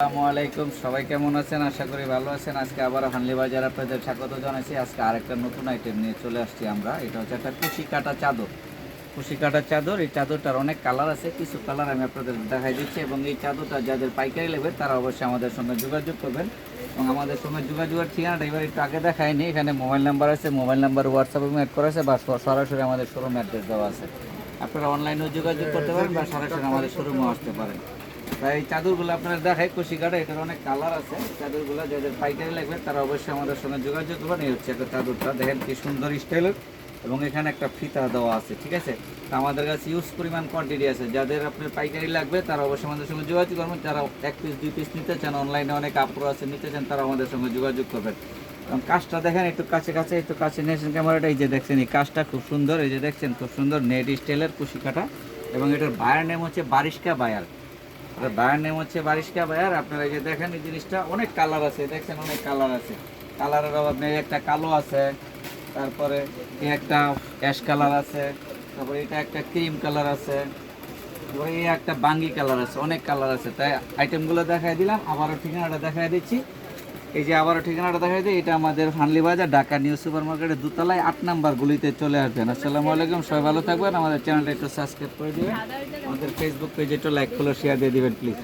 আসসালামু আলাইকুম। সবাই কেমন আছেন? আশা করি ভালো আছেন। আজকে আবার হানলি বাজার আপনাদের স্বাগত জানাচ্ছি। আজকে আরেকটা নতুন আইটেম নিয়ে চলে আসছি আমরা। এটা হচ্ছে একটা কুশি কাটা চাদর। কুশি কাটা চাদর, এই চাদরটার অনেক কালার আছে। কিছু কালার আমি আপনাদের দেখাই দিচ্ছি এবং এই চাদরটা যাদের পাইকারি নেবে তারা অবশ্যই আমাদের সঙ্গে যোগাযোগ করবেন। এবং আমাদের সঙ্গে যোগাযোগের ঠিকানাটা এবার একটু আগে দেখায়নি এখানে মোবাইল নাম্বার আছে। মোবাইল নাম্বার হোয়াটসঅ্যাপে ম্যাড করা আছে বা সরাসরি আমাদের শোরুম অ্যাড্রেস দেওয়া আছে। আপনারা অনলাইনেও যোগাযোগ করতে পারেন বা সরাসরি আমাদের শোরুমেও আসতে পারেন। তাই এই চাদরগুলো আপনারা দেখাই কুশি কাটা এটার অনেক কালার আছে। চাদরগুলো যাদের পাইকারি লাগবে, তারা অবশ্যই আমাদের সঙ্গে যোগাযোগ করবেন। এই হচ্ছে একটা চাদরটা, দেখেন কি সুন্দর স্টাইলের এবং এখানে একটা ফিতা দেওয়া আছে, ঠিক আছে? আমাদের কাছে ইউজ পরিমাণ কোয়ান্টিটি আছে। যাদের আপনার পাইকারি লাগবে, তারা অবশ্যই আমাদের সঙ্গে যোগাযোগ করবেন। যারা এক পিস দুই পিস নিতে চান অনলাইনে অনেক কাপড় আছে, নিতে চান, তারা আমাদের সঙ্গে যোগাযোগ করবেন। এবং কাজটা দেখেন, একটু কাছে কাছে, একটু কাছে নিয়েছেন ক্যামেরাটা এই যে দেখছেন, এই কাজটা খুব সুন্দর, এই যে দেখছেন, খুব সুন্দর নেট স্টাইলের কুশি কাটা এবং এটার বায়ার নেম হচ্ছে বারিশকা বায়ার বায়ার নেম হচ্ছে বারিশকা ভাইয়ার। আপনারা যে দেখেন এই জিনিসটা, অনেক কালার আছে, দেখছেন অনেক কালার আছে। কালারের অভাব নেই, একটা কালো আছে, তারপরে একটা অ্যাশ কালার আছে, তারপরে এটা একটা ক্রিম কালার আছে এই একটা বাঙ্গি কালার আছে, অনেক কালার আছে। তাই আইটেমগুলো দেখাই দিলাম, আবারও ঠিকানাটা দেখাই দিচ্ছি। এই যে আবারও ঠিকানাটা দেখা যায় এটা আমাদের ফানলি বাজার, ঢাকা নিউ সুপার মার্কেটের দুতলায় আট নাম্বার গুলিতে চলে আসবেন। আসসালামু আলাইকুম, সবাই ভালো থাকবেন। আমাদের চ্যানেলটা একটু সাবস্ক্রাইব করে দেবেন। আমাদের ফেসবুক পেজে একটু লাইক ফলো শেয়ার দিয়ে দেবেন প্লিজ